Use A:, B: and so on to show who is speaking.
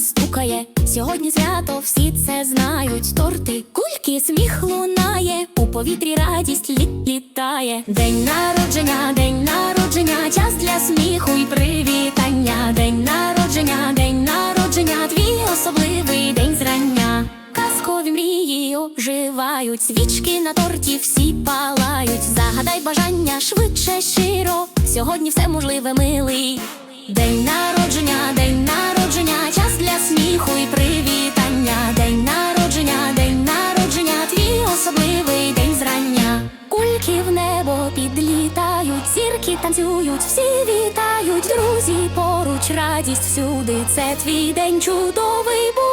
A: стукає. Сьогодні свято всі це знають. Торти, кульки, сміх лунає. У повітрі радість літ літає. День народження, день народження, час для сміху і привітання. День народження, день народження, твій особливий день зрання. Казкові мрії оживають, свічки на торті всі палають. Загадай бажання швидше щиро. Сьогодні все можливе, милий. День народження, В небо підлітають, зірки танцюють, всі вітають, друзі поруч, радість всюди. Це твій день чудовий.